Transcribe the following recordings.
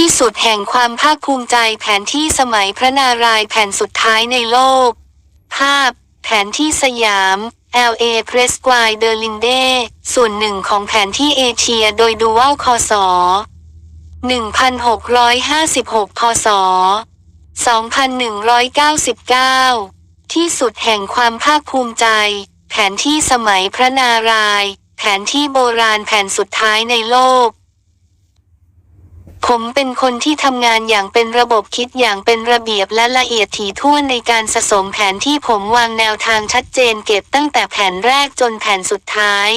ที่สุดแห่งความภาคภูมิใจแผนที่สมัยพระนารายณ์แผ่นสุดท้ายในโลก ภาพ แผนที่สยาม LA p r e s q u i d e l i n d e ส่วนหนึ่งของแผนที่เอเชียโดยดูว่าคศ1656พศ2199 ที่สุดแห่งความภาคภูมิใจ แผนที่สมัยพระนารายณ์แผนที่โบราณแผ่นสุดท้ายในโลก ผมเป็นคนที่ทำงานอย่างเป็นระบบคิดอย่างเป็นระเบียบและละเอียดถี่ถ้วนในการสะสมแผนที่ผมวางแนวทางชัดเจนเก็บตั้งแต่แผนแรกจนแผนสุดท้าย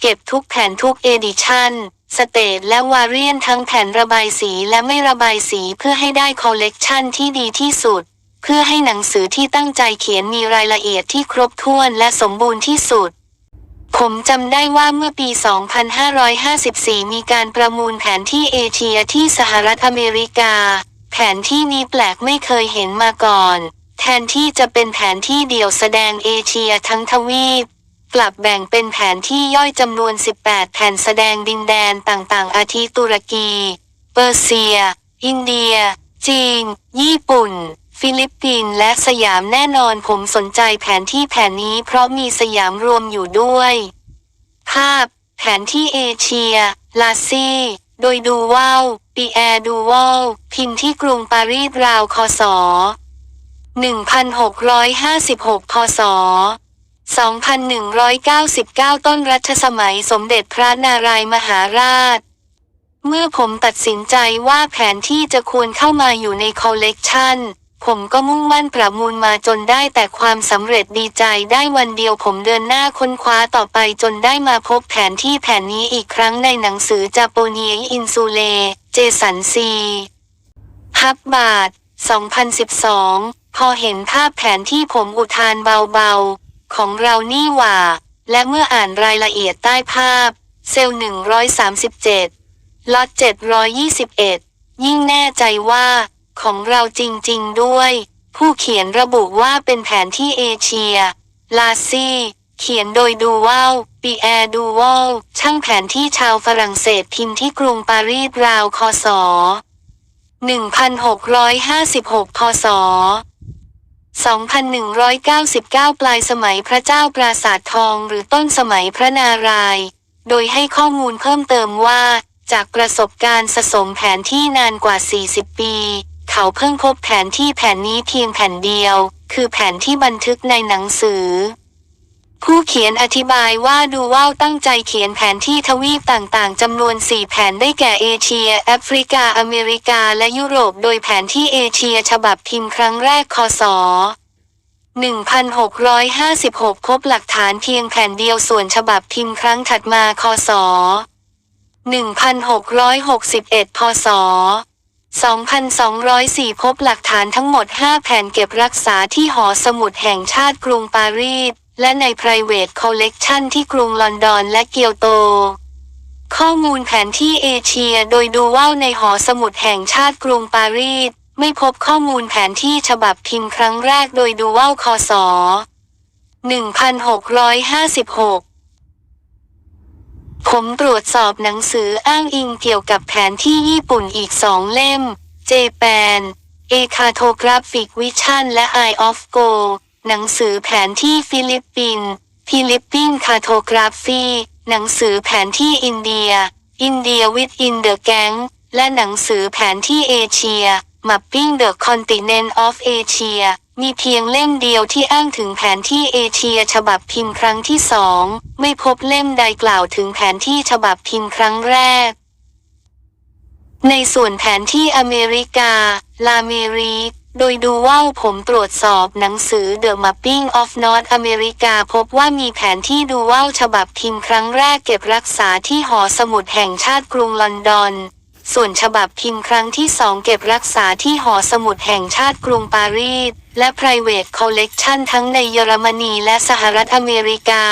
เก็บทุกแผนทุกเอดิชันสเตทและวาเรียนทั้งแผนระบายสีและไม่ระบายสีเพื่อให้ได้คอลเลกชันที่ดีที่สุด เพื่อให้หนังสือที่ตั้งใจเขียนมีรายละเอียดที่ครบถ้วนและสมบูรณ์ที่สุด ผมจำได้ว่าเมื่อปี 2554 มีการประมูลแผนที่เอเชียที่สหรัฐอเมริกา แผนที่นี้แปลกไม่เคยเห็นมาก่อน แทนที่จะเป็นแผนที่เดี่ยวแสดงเอเชียทั้งทวีป กลับแบ่งเป็นแผนที่ย่อยจำนวน 18 แผ่นแสดงดินแดนต่างๆ อาทิตุรกี เปอร์เซีย อินเดีย จีน ญี่ปุ่น ฟิลิปปินส์และสยามแน่นอนผมสนใจแผนที่แผนนี้เพราะมีสยามรวมอยู่ด้วย ภาพ แผนที่เอเชีย ลาซีโดยดูว่าวปีแอร์ดูวอลพิมพ์ที่กรุงปารีสราวคศ1656 พศ 2199 ต้นรัชสมัยสมเด็จพระนารายมหาราช เมื่อผมตัดสินใจว่าแผนที่จะควรเข้ามาอยู่ในคอลเลกชัน ผมก็มุ่งมั่นประมูลมาจนได้แต่ความสำเร็จดีใจได้วันเดียวผมเดินหน้าค้นคว้าต่อไปจนได้มาพบแผนที่แผนนี้อีกครั้งในหนังสือจาโปเนียอินซูเล เจสันซีฮับบาท 2012 พอเห็นภาพแผนที่ผมอุทานเบาๆ ของเรานี่หว่า และเมื่ออ่านรายละเอียดใต้ภาพ เซลล์ 137 ล็อต 721 ยิ่งแน่ใจว่า ของเราจริง ๆ ด้วย ผู้เขียนระบุว่าเป็นแผนที่เอเชีย ลาซี่ เขียนโดยดูวาลปีแอร์ดูวอลช่างแผนที่ชาวฝรั่งเศสพิมพ์ที่กรุงปารีสราวคศ1656 พศ 2199 ปลายสมัยพระเจ้าปราสาททองหรือต้นสมัยพระนาราย โดยให้ข้อมูลเพิ่มเติมว่า จากประสบการณ์สะสมแผนที่นานกว่า 40 ปี เขาเพิ่งพบแผนที่แผ่นนี้เพียงแผ่นเดียว คือแผนที่บันทึกในหนังสือ ผู้เขียนอธิบายว่าดูว่าวตั้งใจเขียนแผนที่ทวีปต่างๆจำนวน 4 แผนได้แก่เอเชีย แอฟริกา อเมริกา และยุโรป โดยแผนที่เอเชียฉบับพิมพ์ครั้งแรกคศ1656 พบหลักฐานเพียงแผ่นเดียวส่วนฉบับพิมพ์ครั้งถัดมาคศ1661 พศ 2204 พบหลักฐานทั้งหมด 5 แผ่นเก็บรักษาที่หอสมุดแห่งชาติกรุงปารีส และใน private collection ที่กรุงลอนดอนและเกียวโต ข้อมูลแผนที่เอเชียโดยดูว่าวในหอสมุดแห่งชาติกรุงปารีส ไม่พบข้อมูลแผนที่ฉบับพิมพ์ครั้งแรกโดยดูว่าวคศ1656 ผมตรวจสอบหนังสืออ้างอิงเกี่ยวกับแผนที่ญี่ปุ่นอีกสองเล่ม เจแปน เอคาโทกราฟิกวิชั่นและ Eye of Go หนังสือแผนที่ฟิลิปปินส์ฟิลิปปินคาโทกราฟีหนังสือแผนที่อินเดีย อินเดียวิดอินเดอะแกงและหนังสือแผนที่เอเชีย Mapping the Continent of Asia มีเพียงเล่มเดียวที่อ้างถึงแผนที่เอเชียฉบับพิมพ์ครั้งที่สอง ไม่พบเล่มใดกล่าวถึงแผนที่ฉบับพิมพ์ครั้งแรก ในส่วนแผนที่อเมริกา ลาเมรีโดยดูว่าผมตรวจสอบหนังสือ The Mapping of North America พบว่ามีแผนที่ดูว่าฉบับพิมพ์ครั้งแรกเก็บรักษาที่หอสมุดแห่งชาติกรุงลอนดอน ส่วนฉบับพิมพ์ครั้งที่สองเก็บรักษาที่หอสมุดแห่งชาติกรุงปารีส และ private collection ทั้งในเยอรมนีและสหรัฐอเมริกา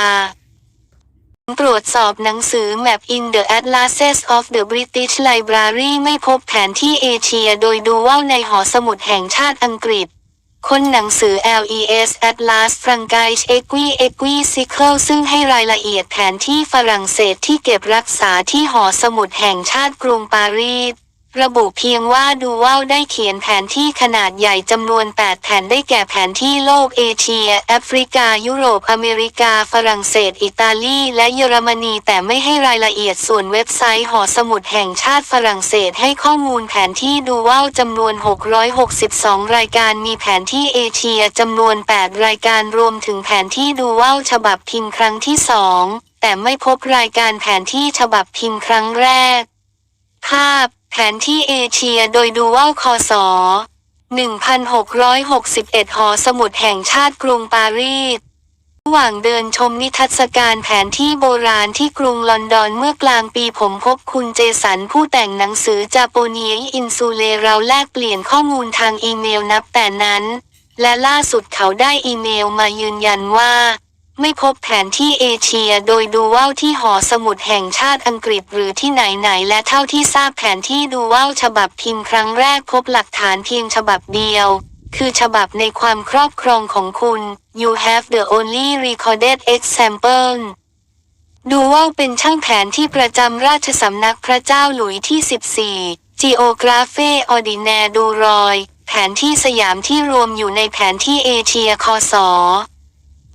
ตรวจสอบหนังสือ Map in the Atlases of the British Library ไม่พบแผนที่เอเชียโดยดูว่าในหอสมุดแห่งชาติอังกฤษคนหนังสือ LES Atlas Frankreich Equi Equi Cycle ซึ่งให้รายละเอียดแผนที่ฝรั่งเศสที่เก็บรักษาที่หอสมุดแห่งชาติกรุงปารีส ระบุเพียงว่าดูว่าวได้เขียนแผนที่ขนาดใหญ่จำนวน 8 แผนได้แก่แผนที่โลกเอเชีย แอฟริกา ยุโรป อเมริกา ฝรั่งเศส อิตาลี และเยอรมนี แต่ไม่ให้รายละเอียดส่วนเว็บไซต์หอสมุดแห่งชาติฝรั่งเศสให้ข้อมูลแผนที่ดูว่าวจำนวน 662 รายการมีแผนที่เอเชียจำนวน 8 รายการรวมถึงแผนที่ดูว่าวฉบับพิมพ์ครั้งที่สองแต่ไม่พบรายการแผนที่ฉบับพิมพ์ครั้งแรก ภาพ แผนที่เอเชียโดยดูว่าคอสอ1661 หอสมุดแห่งชาติกรุงปารีส ระหว่างเดินชมนิทรรศการแผนที่โบราณที่กรุงลอนดอนเมื่อกลางปีผมพบคุณเจสันผู้แต่งหนังสือจาโปเนียอินซูเลเราแลกเปลี่ยนข้อมูลทางอีเมลนับแต่นั้น และล่าสุดเขาได้อีเมลมายืนยันว่า ไม่พบแผนที่เอเชียโดยดูว่าวที่หอสมุดแห่งชาติอังกฤษหรือที่ไหนๆและเท่าที่ทราบแผนที่ดูว่าวฉบับพิมพ์ครั้งแรกพบหลักฐานเพียงฉบับเดียว คือฉบับในความครอบครองของคุณ you have the only recorded example ดูว่าวเป็นช่างแผนที่ประจำราชสำนักพระเจ้าหลุยที่ 14 Geographe Ordinaire du Roy แผนที่สยามที่รวมอยู่ในแผนที่เอเชียคศ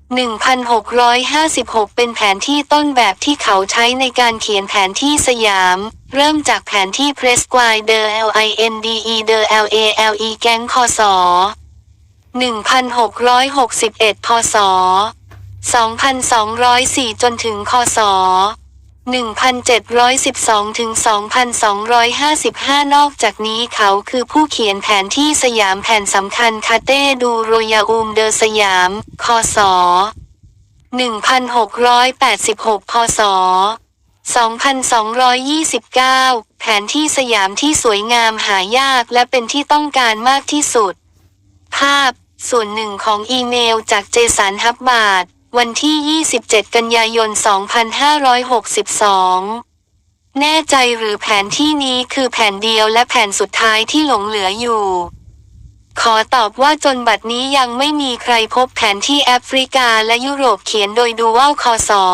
1656 เป็นแผนที่ต้นแบบที่เขาใช้ในการเขียนแผนที่สยาม เริ่มจากแผนที่ Presquire de Linde de Lale แก๊งคศ1661 พศ 2204 จนถึงคศ 1712 ถึง 2255 นอกจากนี้เขาคือผู้เขียนแผนที่สยามแผ่นสำคัญคาเต้ดูโรยาอูมเดอสยาม คศ 1686 พศ 2229 แผนที่สยามที่สวยงามหายากและเป็นที่ต้องการมากที่สุด ภาพ ส่วนหนึ่งของอีเมลจากเจสันฮับบาร์ด วันที่ 27 กันยายน 2562 แน่ใจหรือแผนที่นี้คือแผ่นเดียวและแผ่นสุดท้ายที่หลงเหลืออยู่ ขอตอบว่าจนบัดนี้ยังไม่มีใครพบแผนที่แอฟริกาและยุโรปเขียนโดยดูว่าคอสอ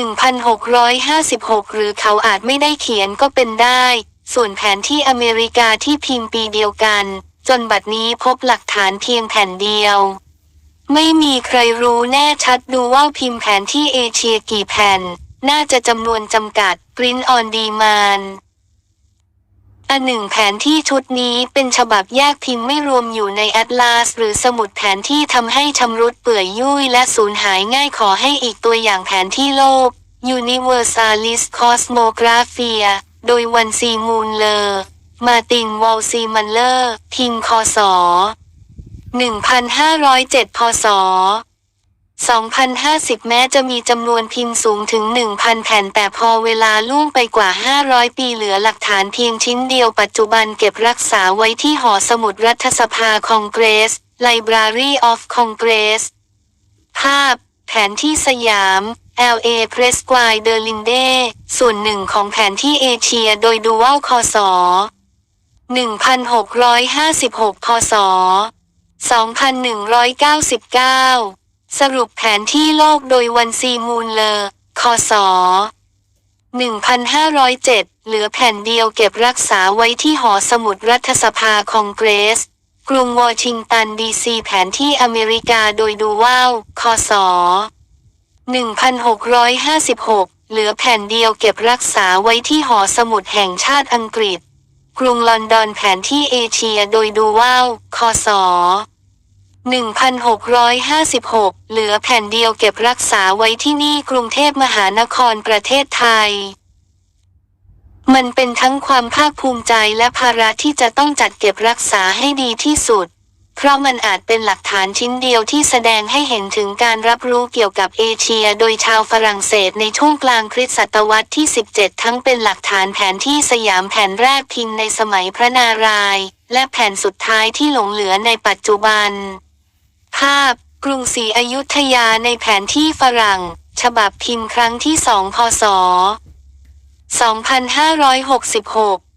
1656 หรือเขาอาจไม่ได้เขียนก็เป็นได้ ส่วนแผนที่อเมริกาที่พิมพ์ปีเดียวกัน จนบัดนี้พบหลักฐานเพียงแผ่นเดียว ไม่มีใครรู้แน่ชัดดูว่าพิมพ์แผนที่เอเชียกี่แผ่น น่าจะจำนวนจำกัด Print on Demand อันหนึ่งแผนที่ชุดนี้เป็นฉบับแยกพิมพ์ไม่รวมอยู่ในแอตลาส หรือสมุดแผนที่ทำให้ชำรุดเปื่อยยุ่ยและสูญหายง่ายขอให้อีกตัวอย่างแผนที่โลก Universalis Cosmographia โดยวันซีมูลเลอร์มาตินวอลซีมันเลอร์ พิมพ์คศ 1507 พศ 2050 แม้จะมีจำนวนพิมพ์สูงถึง 1,000 แผ่นแต่พอเวลาล่วงไปกว่า 500 ปีเหลือหลักฐานเพียงชิ้นเดียวปัจจุบันเก็บรักษาไว้ที่หอสมุดรัฐสภาคองเกรส Library of Congress ภาพ แผนที่สยาม LA Prescribe de Linde ส่วนหนึ่งของแผนที่เอเชียโดยดูว่าวคศ1656 พศ 2199 สรุปแผนที่โลกโดยวันซีมูลเลอร์คศ1507 เหลือแผ่นเดียวเก็บรักษาไว้ที่หอสมุดรัฐสภาคองเกรส กรุงวอชิงตันดีซีแผนที่อเมริกาโดยดูว่าวคศ1656 เหลือแผ่นเดียวเก็บรักษาไว้ที่หอสมุดแห่งชาติอังกฤษ กรุงลอนดอนแผนที่เอเชียโดยดูว่าวคศ1656 เหลือแผ่นเดียวเก็บรักษาไว้ที่นี่กรุงเทพมหานครประเทศไทย มันเป็นทั้งความภาคภูมิใจและภาระที่จะต้องจัดเก็บรักษาให้ดีที่สุด เพราะมันอาจเป็นหลักฐานชิ้นเดียวที่แสดงให้เห็นถึงการรับรู้เกี่ยวกับเอเชีย โดยชาวฝรั่งเศสในช่วงกลางคริสตศตวรรษที่ 17 ทั้งเป็นหลักฐานแผนที่สยามแผ่นแรกพิมพ์ในสมัยพระนารายณ์และแผ่นสุดท้ายที่หลงเหลือในปัจจุบัน ภาพ กรุงศรีอยุธยาในแผนที่ฝรั่ง ฉบับพิมพ์ครั้งที่สองพศ 2566